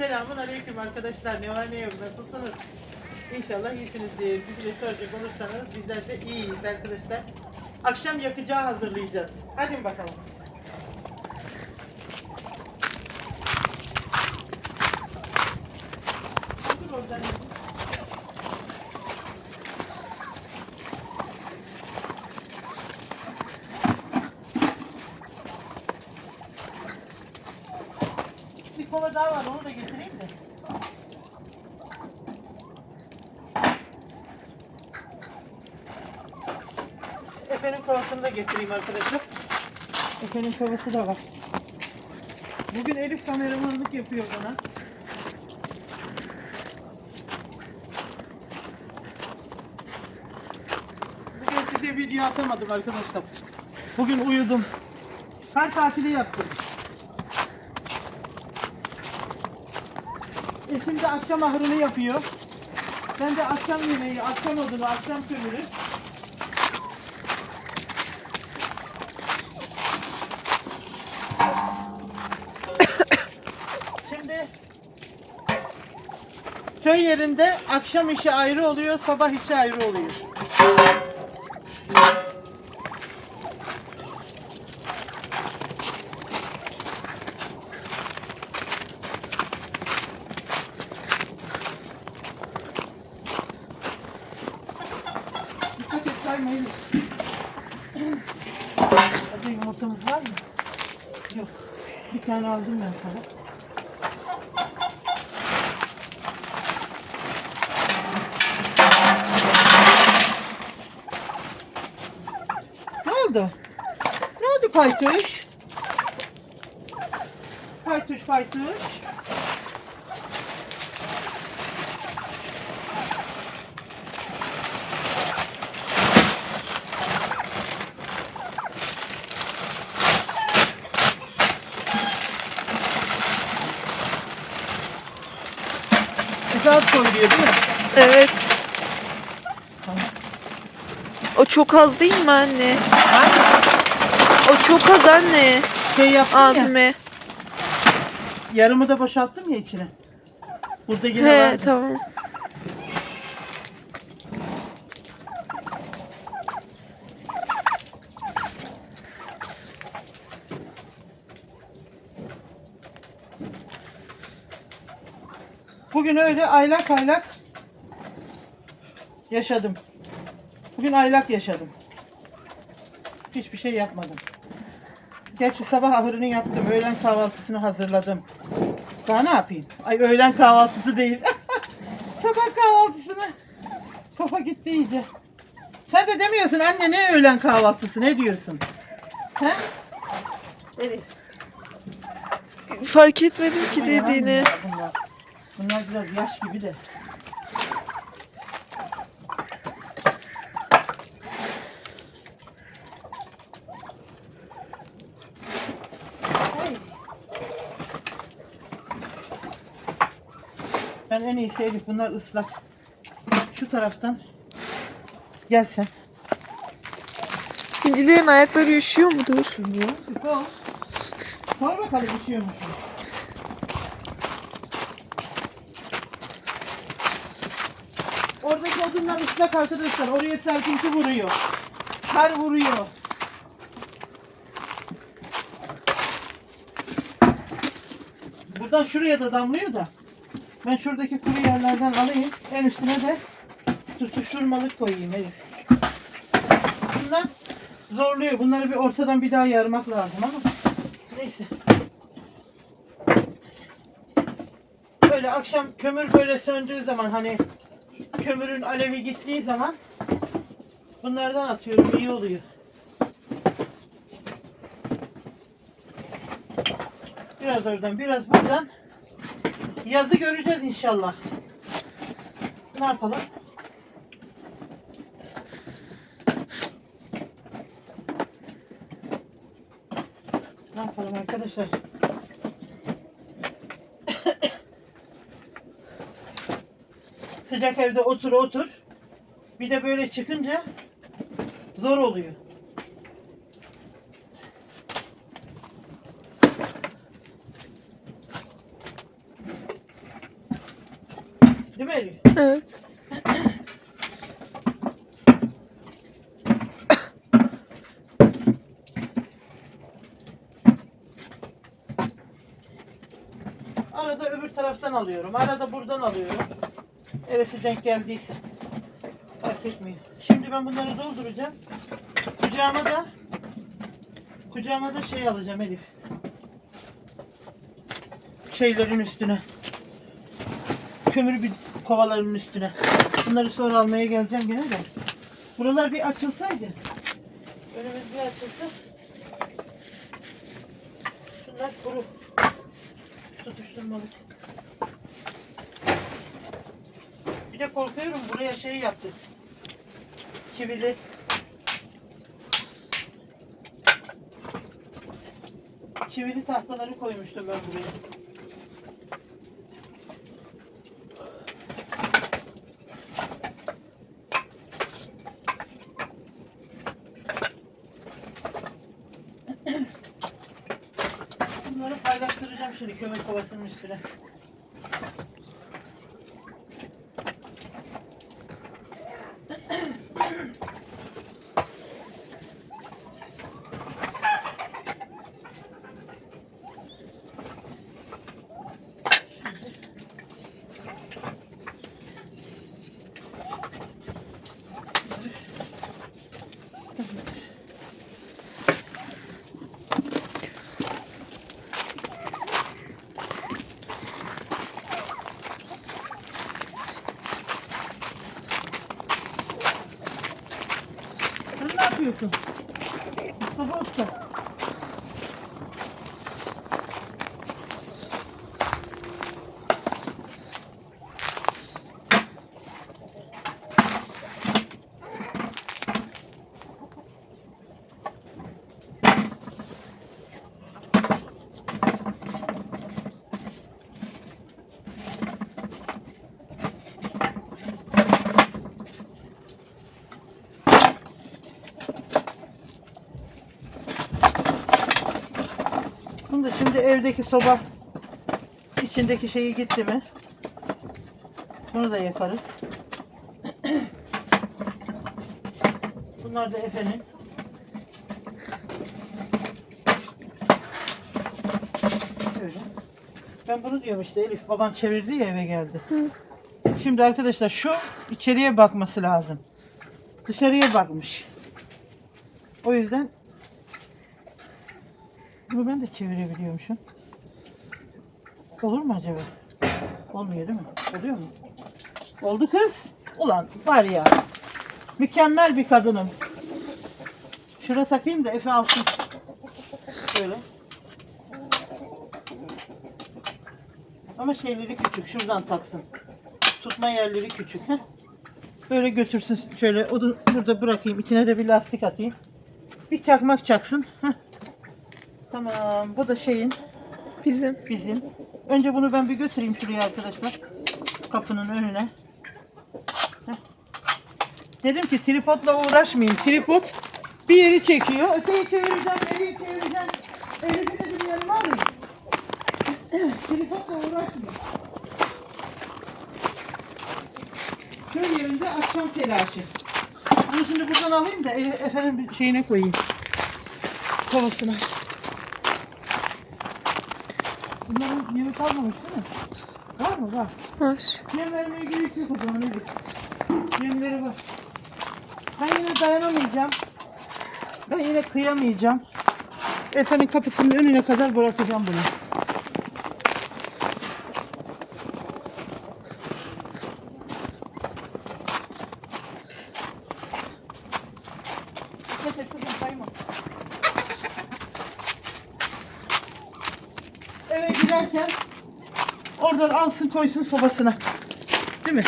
Selamun aleyküm arkadaşlar. Ne var ne yok nasılsınız? İnşallah iyisinizdir. Bizi soracak olursanız bizler de iyiyiz arkadaşlar. Akşam yakacağı hazırlayacağız. Hadi bakalım. Otur oradan. Bir kova daha var onu da getireyim de. Efe'nin kovasını da getireyim arkadaşlar. Efe'nin kovası da var. Bugün Elif kameramanlık yapıyor bana. Bugün size video atamadım arkadaşlar. Bugün uyudum. Kar tatili yaptım. Eşim de akşam ahırını yapıyor. Ben de akşam yemeği, akşam odunu, akşam kömürü. Şimdi köy yerinde akşam işi ayrı oluyor, sabah işi ayrı oluyor. Dikkat et kaymayın. Yumurtamız var mı? Yok. Bir tane aldım ben sana. Ne oldu? Ne oldu Paytuş? Paytuş Paytuş. Esas koyuyor değil mi? Evet. O çok az değil mi anne? O çok az anne. Şey yaptım ya. Abime. Yarımı da boşalttım ya içine. Burada yine He vardı. tamam. Bugün öyle aylak aylak yaşadım. Bugün aylak yaşadım. Hiçbir şey yapmadım. Gerçi sabah ahırını yaptım. Öğlen kahvaltısını hazırladım. Daha ne yapayım? Ay öğlen kahvaltısı değil. sabah kahvaltısını. Kafa gitti iyice. Sen de demiyorsun anne ne öğlen kahvaltısı ne diyorsun? He? Elif. Fark etmedim ki Ay, dediğini. Bunlar. bunlar biraz yaş gibi de. Ben en iyisi Elif bunlar ıslak. Şu taraftan. Gel sen. Hindilerin ayakları üşüyor mudur? Sor. Sor bakalım üşüyor musun? Oradaki odunlar ıslak arkadaşlar. Oraya serpinti vuruyor. Kar vuruyor. Buradan şuraya da damlıyor da. Ben şuradaki kuru yerlerden alayım. En üstüne de tutuşturmalık koyayım Elif. Bunlar zorluyor. Bunları bir ortadan bir daha yarmak lazım ama neyse. Böyle akşam kömür böyle söndüğü zaman hani kömürün alevi gittiği zaman bunlardan atıyorum iyi oluyor. Biraz oradan biraz buradan yazı göreceğiz inşallah. Ne yapalım? Ne yapalım arkadaşlar? Sıcak evde otur otur. Bir de böyle çıkınca zor oluyor. Değil mi Elif? Evet. Arada öbür taraftan alıyorum. Arada buradan alıyorum. Neresi denk geldiyse. Fark etmiyor. Şimdi ben bunları dolduracağım. Kucağıma da kucağıma da şey alacağım Elif. Şeylerin üstüne. Kömür bir kovaların üstüne. Bunları sonra almaya geleceğim gene de. Buralar bir açılsaydı. Önümüz bir açılsa. Şunlar kuru. Tutuşturmalık. Bir de korkuyorum buraya şey yaptık. Çivili. Çivili tahtaları koymuştum ben buraya. Bunları paylaştıracağım şimdi kömür kovasının üstüne. Sen ne yapıyorsun? Bunu da şimdi evdeki soba içindeki şeyi gitti mi? Bunu da yakarız. Bunlar da. Şöyle. Ben bunu diyorum işte Elif baban çevirdi ya eve geldi. Şimdi arkadaşlar şu içeriye bakması lazım. Dışarıya bakmış. O yüzden bunu ben de çevirebiliyormuşum. Olur mu acaba? Olmuyor değil mi? Oluyor mu? Oldu kız. Ulan var ya. Mükemmel bir kadınım. Şuna takayım da Efe alsın. Şöyle. Ama şeyleri küçük. Şuradan taksın. Tutma yerleri küçük. Heh. Böyle götürsün. Şöyle onu burada bırakayım. İçine de bir lastik atayım. Bir çakmak çaksın. Heh. Tamam. Bu da şeyin Bizim. bizim. Önce bunu ben bir götüreyim şuraya arkadaşlar. Kapının önüne. Heh. Dedim ki tripodla uğraşmayayım. Tripod bir yeri çekiyor. Öteyi çevireceğim, nereye çevireceğim. Elif'i dedim yanıma alayım. Tripodla uğraşmayayım. Köy yerinde akşam telaşı. Bunu şimdi buradan alayım da e- efendim bir şeyine koyayım. Kovasına. Bunların yemi kalmamış değil mi? Var mı? Var. Var. Yem vermeye gerek yok o zaman Elif. Yemleri var. Ben yine dayanamayacağım. Ben yine kıyamayacağım. Efendim kapısının önüne kadar bırakacağım bunu. Eve giderken oradan alsın koysun sobasına. Değil mi?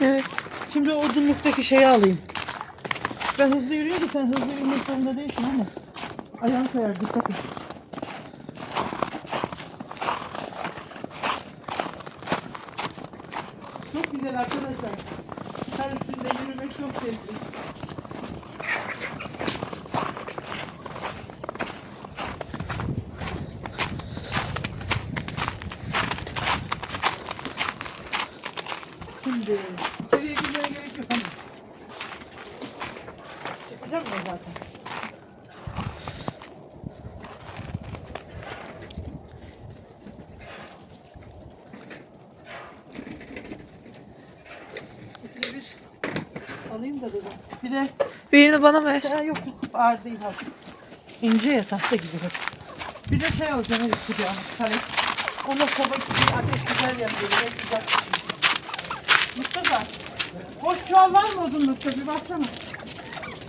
Evet. Şimdi o odunluktaki şeyi alayım. Ben hızlı yürüyorum sen hızlı yürümek zorunda değilsin ama. Ayağını kayar dikkat et. Çok güzel arkadaşlar. Kar üstünde yürümek çok zevkli. Şimdi içeriye girmeye gerek yok. Hani. Yapacağım ben zaten. Size bir alayım da dedim. Bir de Birini bana ver. ya yok yok ağır değil artık. İnce ya tahta gibi. Bir de şey alacağım Elif kucağıma. Hani onunla soba gibi ateş güzel yanıyor. Ne güzel. Mustafa. Boş çuval var mı odunlukta bir baksana.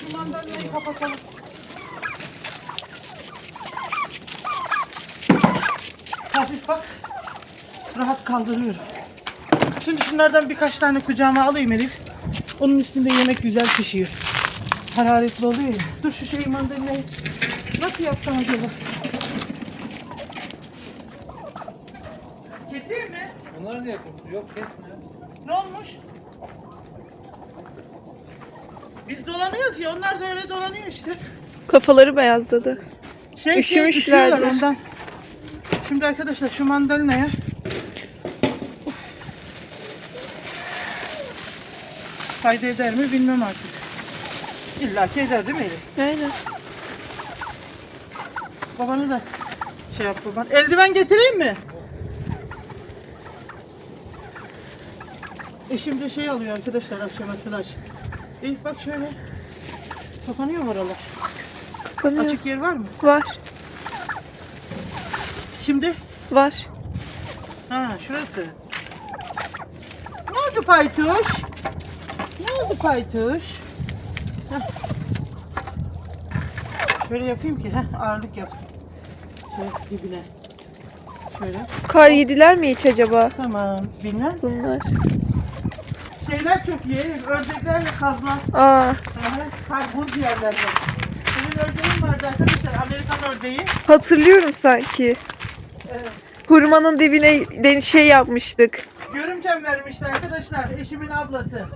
Şu mandalinayı kapatalım. Hafif bak. Rahat kaldırıyorum. Şimdi şunlardan birkaç tane kucağıma alayım Elif. Onun üstünde yemek güzel pişiyor. Hararetli oluyor ya. Dur şu şeyi mandalinayı nasıl yapsam acaba? Keseyim mi? Bunlar ne yapıyorsun? Yok kesme. Ne olmuş? Biz dolanıyoruz ya onlar da öyle dolanıyor işte. Kafaları beyazladı. Şey, Üşümüşlerdir. üşüyorlar ondan. Şimdi arkadaşlar şu mandalinaya fayda eder mi bilmem artık. İlla ki eder değil mi Elif? Aynen. Babanı da şey yap baban. Eldiven getireyim mi? Eşim de şey alıyor arkadaşlar akşama sılaç. Elif bak şöyle. Kapanıyor mu oralar? Bana Açık yer var mı? var. Şimdi Var. Ha şurası. Ne oldu Paytuş? Ne oldu Paytuş? Heh. Şöyle yapayım ki heh, ağırlık yapsın. Şöyle dibine. Şöyle. Kar yediler mi hiç acaba Tamam. Bilmem. bunlar? Şeyler çok iyi. Ördekler ve kazlar. Aa, Aha, Karbuz yerlerde. Benim ördeğim vardı arkadaşlar. Amerikan ördeği. hatırlıyorum sanki. Evet. Hurmanın dibine de şey yapmıştık. Görümcem vermişti arkadaşlar. Eşimin ablası.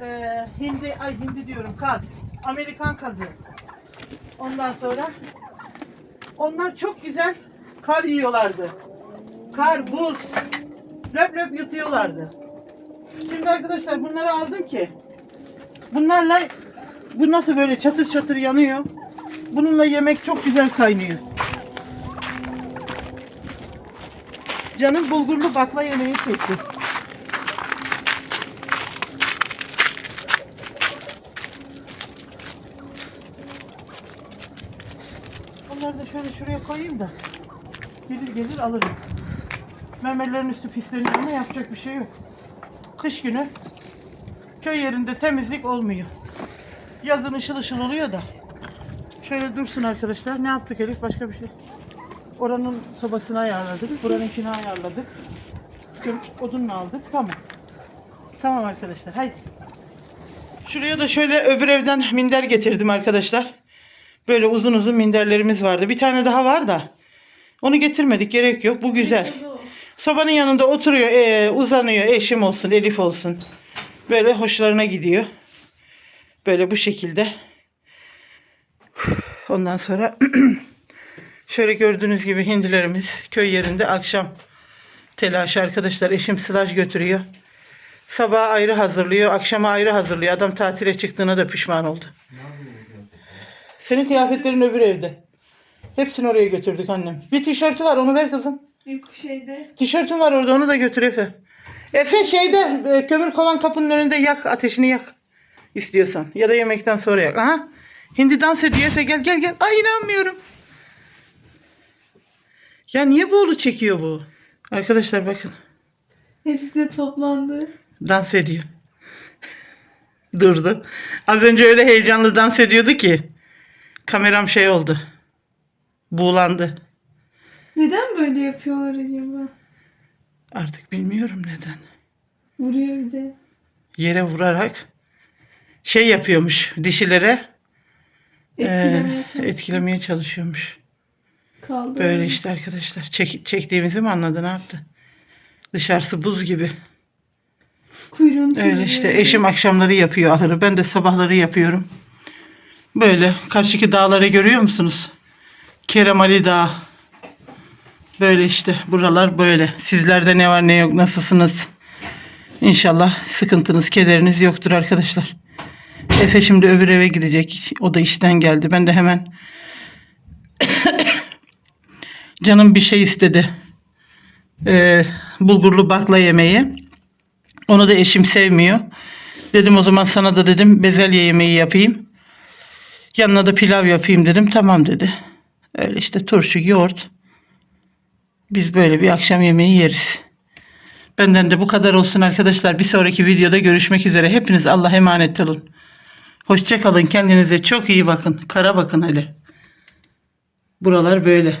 Ee, hindi, ay hindi diyorum kaz. Amerikan kazı. Ondan sonra onlar çok güzel kar yiyorlardı. Kar, buz. Löp löp yutuyorlardı. Şimdi arkadaşlar bunları aldım ki bunlarla bu nasıl böyle çatır çatır yanıyor. Bununla yemek çok güzel kaynıyor. Canım bulgurlu bakla yemeği çekti. Bunları da şöyle şuraya koyayım da gelir gelir alırım. Memelerin üstü pisleniyor ama yapacak bir şey yok. Kış günü köy yerinde temizlik olmuyor. Yazın ışıl ışıl oluyor da. Şöyle dursun arkadaşlar. Ne yaptık Elif? Başka bir şey. Oranın sobasını ayarladık. Buranınkini ayarladık. Gö- Odunla aldık. Tamam. Tamam arkadaşlar. Haydi. Şuraya da şöyle öbür evden minder getirdim arkadaşlar. Böyle uzun uzun minderlerimiz vardı. Bir tane daha var da. Onu getirmedik. Gerek yok. Bu güzel. Sobanın yanında oturuyor. ee, uzanıyor. Eşim olsun. Elif olsun. Böyle hoşlarına gidiyor. Böyle bu şekilde. Ondan sonra Şöyle gördüğünüz gibi hindilerimiz köy yerinde akşam telaşı arkadaşlar. Eşim sılaj götürüyor. Sabah ayrı hazırlıyor, akşama ayrı hazırlıyor. Adam tatile çıktığına da pişman oldu. Senin kıyafetlerin öbür evde. Hepsini oraya götürdük annem. Bir tişörtü var onu ver kızım. Yok şeyde. Tişörtün var orada onu da götür Efe. Efe şeyde e, kömür kovan kapının önünde yak ateşini yak. istiyorsan. Ya da yemekten sonra yak. Aha. Hindi dans ediyor Efe gel gel gel. Ay inanmıyorum. Ya niye boğulu çekiyor bu? Arkadaşlar bakın. Hepsi de toplandı. Dans ediyor. Durdu. Az önce öyle heyecanlı dans ediyordu ki. Kameram şey oldu. Buğulandı. Neden böyle yapıyorlar acaba? Artık bilmiyorum neden. Vuruyor bir de. Yere vurarak şey yapıyormuş dişilere. Etkilemeye Ee, çalışıyor. etkilemeye çalışıyormuş. Kaldı. Böyle işte arkadaşlar. Çek, çektiğimizi mi anladı ne yaptı? Dışarısı buz gibi. Kuyruğunu Öyle işte eşim akşamları yapıyor ahırı. Ben de sabahları yapıyorum. Böyle karşıki dağları görüyor musunuz? Keremali Dağı. Böyle işte buralar böyle. Sizlerde ne var ne yok nasılsınız? İnşallah sıkıntınız, kederiniz yoktur arkadaşlar. Efe şimdi öbür eve gidecek. O da işten geldi. Ben de hemen canım bir şey istedi. Ee, bulgurlu bakla yemeği. Onu da eşim sevmiyor. Dedim o zaman sana da dedim bezelye yemeği yapayım. Yanına da pilav yapayım dedim. Tamam dedi. Öyle işte turşu, yoğurt. Biz böyle bir akşam yemeği yeriz. Benden de bu kadar olsun arkadaşlar. Bir sonraki videoda görüşmek üzere. Hepiniz Allah'a emanet olun. Hoşçakalın. Kendinize çok iyi bakın. Kara bakın hele. Buralar böyle.